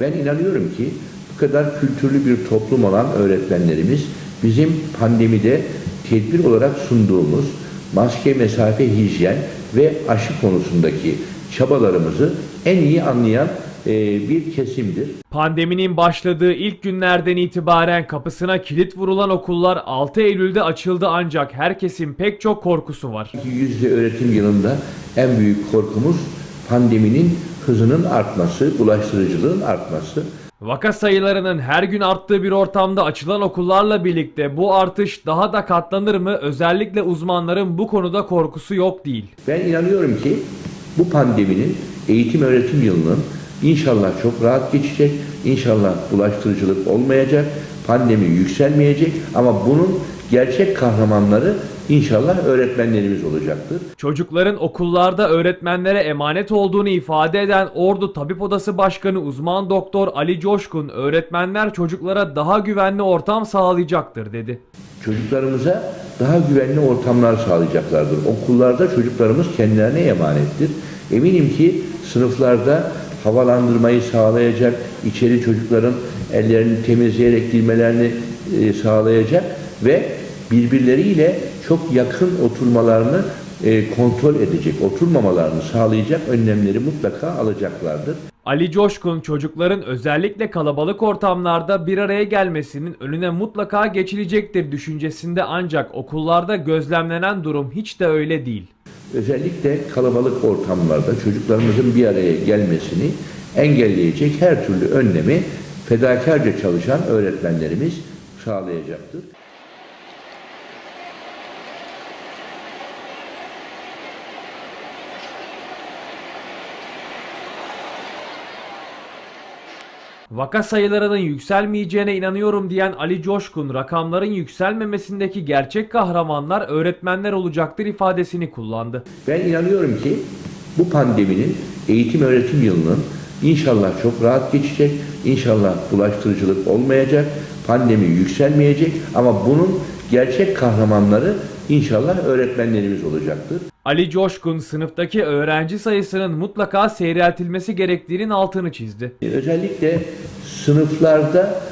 Ben inanıyorum ki bu kadar kültürlü bir toplum olan öğretmenlerimiz bizim pandemide tedbir olarak sunduğumuz maske, mesafe, hijyen ve aşı konusundaki çabalarımızı en iyi anlayan e, bir kesimdir. Pandeminin başladığı ilk günlerden itibaren kapısına kilit vurulan okullar 6 Eylül'de açıldı ancak herkesin pek çok korkusu var. Yüzde öğretim yılında en büyük korkumuz pandeminin hızının artması, bulaştırıcılığın artması. Vaka sayılarının her gün arttığı bir ortamda açılan okullarla birlikte bu artış daha da katlanır mı? Özellikle uzmanların bu konuda korkusu yok değil. Ben inanıyorum ki bu pandeminin eğitim öğretim yılının inşallah çok rahat geçecek, inşallah bulaştırıcılık olmayacak, pandemi yükselmeyecek ama bunun gerçek kahramanları inşallah öğretmenlerimiz olacaktır. Çocukların okullarda öğretmenlere emanet olduğunu ifade eden Ordu Tabip Odası Başkanı uzman doktor Ali Coşkun, öğretmenler çocuklara daha güvenli ortam sağlayacaktır dedi. Çocuklarımıza daha güvenli ortamlar sağlayacaklardır. Okullarda çocuklarımız kendilerine emanettir. Eminim ki sınıflarda havalandırmayı sağlayacak, içeri çocukların ellerini temizleyerek girmelerini e, sağlayacak ve birbirleriyle çok yakın oturmalarını e, kontrol edecek, oturmamalarını sağlayacak önlemleri mutlaka alacaklardır. Ali Coşkun çocukların özellikle kalabalık ortamlarda bir araya gelmesinin önüne mutlaka geçilecektir düşüncesinde ancak okullarda gözlemlenen durum hiç de öyle değil. Özellikle kalabalık ortamlarda çocuklarımızın bir araya gelmesini engelleyecek her türlü önlemi fedakarca çalışan öğretmenlerimiz sağlayacaktır. Vaka sayılarının yükselmeyeceğine inanıyorum diyen Ali Coşkun, rakamların yükselmemesindeki gerçek kahramanlar öğretmenler olacaktır ifadesini kullandı. Ben inanıyorum ki bu pandeminin eğitim öğretim yılının inşallah çok rahat geçecek, inşallah bulaştırıcılık olmayacak, pandemi yükselmeyecek ama bunun gerçek kahramanları inşallah öğretmenlerimiz olacaktır. Ali Coşkun sınıftaki öğrenci sayısının mutlaka seyreltilmesi gerektiğinin altını çizdi. Özellikle sınıflarda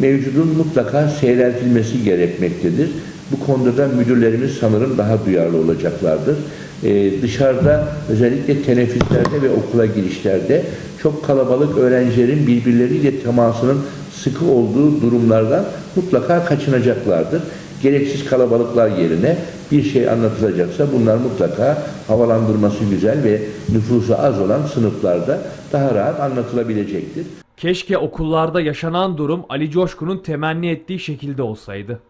mevcudun mutlaka seyreltilmesi gerekmektedir. Bu konuda da müdürlerimiz sanırım daha duyarlı olacaklardır. Ee, dışarıda özellikle teneffüslerde ve okula girişlerde çok kalabalık öğrencilerin birbirleriyle temasının sıkı olduğu durumlardan mutlaka kaçınacaklardır. Gereksiz kalabalıklar yerine bir şey anlatılacaksa bunlar mutlaka havalandırması güzel ve nüfusu az olan sınıflarda daha rahat anlatılabilecektir. Keşke okullarda yaşanan durum Ali Coşkun'un temenni ettiği şekilde olsaydı.